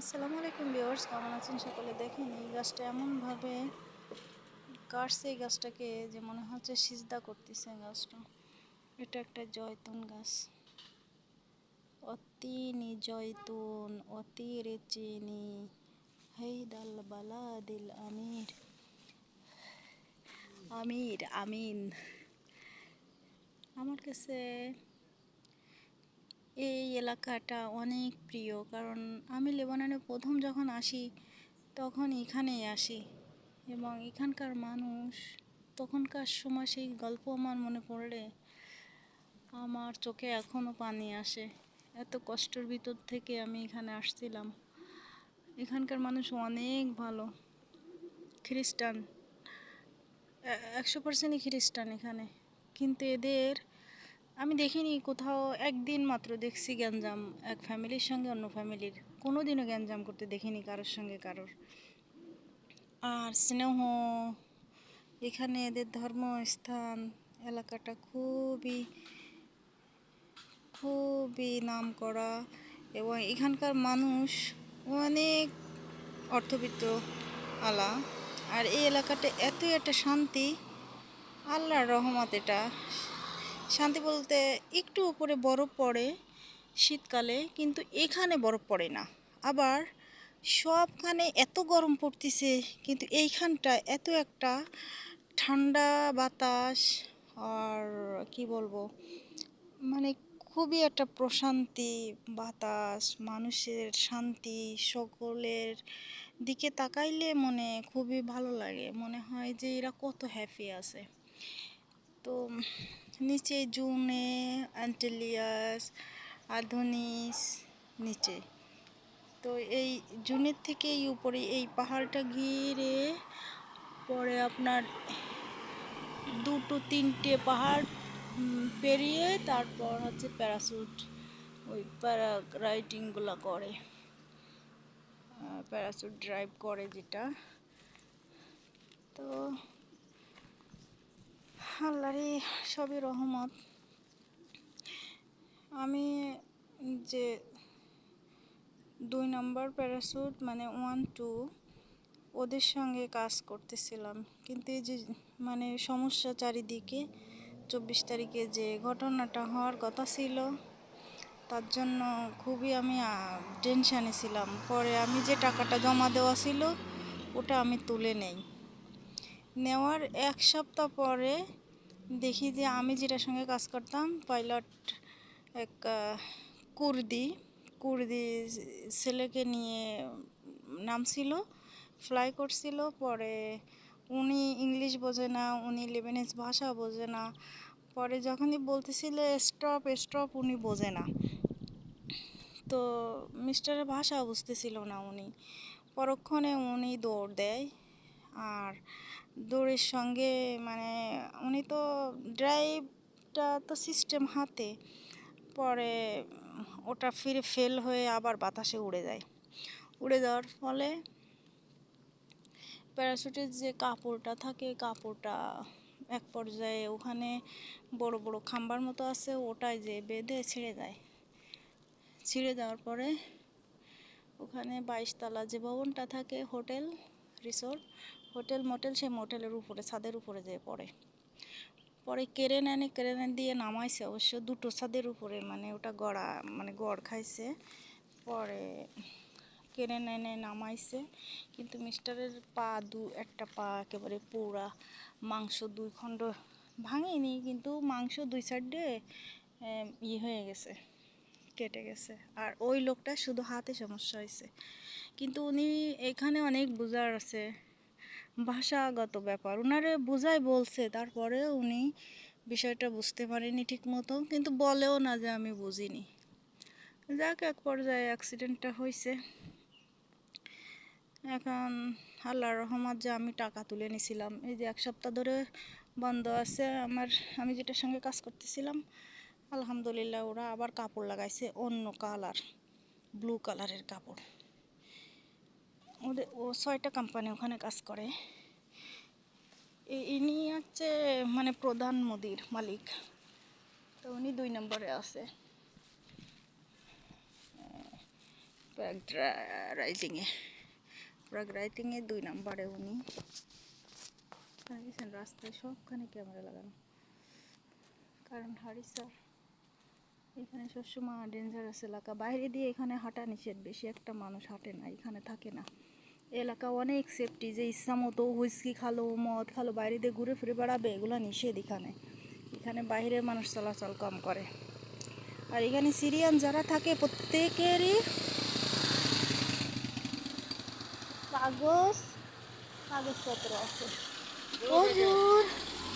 আসসালামু আলাইকুম ভিউয়ার্স, কেমন আছেন সকলে? দেখেন এই গাছটা এমনভাবে কাটছে, এই গাছটাকে যে মনে হচ্ছে সিজদা করতেছে গাছটা। এটা একটা জয়তুন গাছ। অতিনি জয়তুন অতিরে চিনি হেইদাল বালাদিল আমির। আমির, আমিন। আমার কাছে এই এলাকাটা অনেক প্রিয়। কারণ আমি লেবাননে প্রথম যখন আসি, তখন এখানেই আসি। এবং এখানকার মানুষ, তখনকার সময় সেই গল্প আমার মনে পড়লে আমার চোখে এখনও পানি আসে। এত কষ্টের ভিতর থেকে আমি এখানে আসছিলাম। এখানকার মানুষ অনেক ভালো। খ্রিস্টান। একশো পার্সেন্টই খ্রিস্টান এখানে। কিন্তু এদের আমি দেখিনি কোথাও, একদিন মাত্র দেখছি গ্যাঞ্জাম, এক ফ্যামিলির সঙ্গে অন্য ফ্যামিলির। কোনো দিনও গ্যাঞ্জাম করতে দেখিনি কারোর সঙ্গে কারোর। আর স্নেহ, এখানে এদের ধর্মস্থান, এলাকাটা খুবই খুবই নাম করা এবং এখানকার মানুষ অনেক অর্থবিত্ত আলা। আর এই এলাকাটা এতই একটা শান্তি, আল্লাহর রহমত এটা। শান্তি বলতে একটু উপরে বরফ পড়ে শীতকালে, কিন্তু এখানে বরফ পড়ে না। আবার সবখানে এত গরম পড়তেছে, কিন্তু এইখানটা এত একটা ঠান্ডা বাতাস আর কি বলব মানে খুবই একটা প্রশান্তি বাতাস, মানুষের শান্তি, সকলের দিকে তাকাইলে মনে খুবই ভালো লাগে। মনে হয় যে এরা কত হ্যাপি আছে। তো নিচে জুনে অ্যান্টেলিয়াস আধনিস, নিচে। তো এই জুনের থেকে এই উপরে এই পাহাড়টা ঘিরে পরে আপনার দুটো তিনটে পাহাড় পেরিয়ে তারপর হচ্ছে প্যারাসুট, ওই প্যারাগ্লাইডিংগুলো করে। প্যারাসুট ড্রাইভ করে যেটা। তো আল্লাহরই সবই রহমত। আমি যে দুই নম্বর প্যারাসুট মানে ওয়ান টু ওদের সঙ্গে কাজ করতেছিলাম। কিন্তু এই যে মানে সমস্যা চারিদিকে, চব্বিশ তারিখে যে ঘটনাটা হওয়ার কথা ছিল, তার জন্য খুবই আমি টেনশানে ছিলাম। পরে আমি যে টাকাটা জমা দেওয়া ছিল, ওটা আমি তুলে নেই। নেওয়ার এক সপ্তাহ পরে দেখি যে আমি যেটার সঙ্গে কাজ করতাম, পাইলট এক কুর্দি। কুর্দি ছেলেকে নিয়ে নামছিল ফ্লাই করছিল, পরে উনি ইংলিশ বোঝে না, উনি লেবেনিজ ভাষা বোঝে না, পরে যখনই বলতেছিল স্টপ স্টপ উনি বোঝে না। তো মিস্টারের ভাষা বুঝতেছিল না উনি। পরক্ষণে উনি দৌড় দেয়, আর দৌড়ের সঙ্গে মানে উনি তো ড্রাইভটা তো সিস্টেম হাতে, পরে ওটা ফিরে ফেল হয়ে আবার বাতাসে উড়ে যায়। উড়ে যাওয়ার ফলে প্যারাশুটের যে কাপড়টা থাকে, কাপড়টা এক পর্যায়ে ওখানে বড় বড় খাম্বার মতো আছে ওটাই যে বেঁধে ছিঁড়ে যায়। ছিঁড়ে যাওয়ার পরে ওখানে বাইশতলা যে ভবনটা থাকে, হোটেল, রিসোর্ট হোটেল মোটেল সেই মোটেলের উপরে, ছাদের উপরে যেয়ে পড়ে। পরে কেড়ে নেনে কেড়ে দিয়ে নামাইছে অবশ্য। দুটো ছাদের উপরে মানে ওটা গড়া মানে গড় খাইছে। পরে কেড়ে নেনে নামাইছে। কিন্তু মিস্টারের পা দু, একটা পা একেবারে পোড়া মাংস দুই খণ্ড ভাঙেনি, কিন্তু মাংস দুই সাইডে ইয়ে হয়ে গেছে, কেটে গেছে। আর ওই লোকটা শুধু হাতে সমস্যা হয়েছে কিন্তু উনি এখানে অনেক বোঝার আছে। ভাষাগত ব্যাপার। ওনারে বোঝাই বলছে, তারপরে উনি বিষয়টা বুঝতে পারেনি ঠিক মতো কিন্তু বলেও না যে আমি বুঝিনি। যাক, এক পর্যায়ে অ্যাক্সিডেন্টটা হয়েছে এখন আল্লাহ রহমত যে আমি টাকা তুলে নিছিলাম। এই যে এক সপ্তাহ ধরে বন্ধ আছে আমার, আমি যেটার সঙ্গে কাজ করতেছিলাম, আলহামদুলিল্লাহ ওরা আবার কাপড় লাগাইছে অন্য কালার ব্লু কালারের কাপড়। ওদের ও ছয়টা কোম্পানি ওখানে কাজ করে। ইনি হচ্ছে মানে প্রধান মোদির মালিক। তো উনি দুই নম্বরে আছে। রাইজিংয়ে। প্রাগ রাইটিংয়ে দুই নাম্বারে উনি। এখানে গেছেন রাস্তায় সবখানে ক্যামেরা লাগানো। কারণ হারিসার এখানে সবসময় ডেঞ্জারাস এলাকা। বাইরে দিয়ে এখানে হাঁটা নিষেধ বেশি। একটা মানুষ হাঁটে না, এখানে থাকে না। এলাকা অনেক সেফটি যে ইচ্ছা মতো হুইস্কি খালো, মদ খালো, বাইরে দিয়ে ঘুরে ফিরে বেড়াবে, এগুলো নিষেধ এখানে। এখানে বাইরের মানুষ চলাচল কম করে। আর এখানে সিরিয়ান যারা থাকে, প্রত্যেকেরই কাগজ, কাগজপত্র আছে।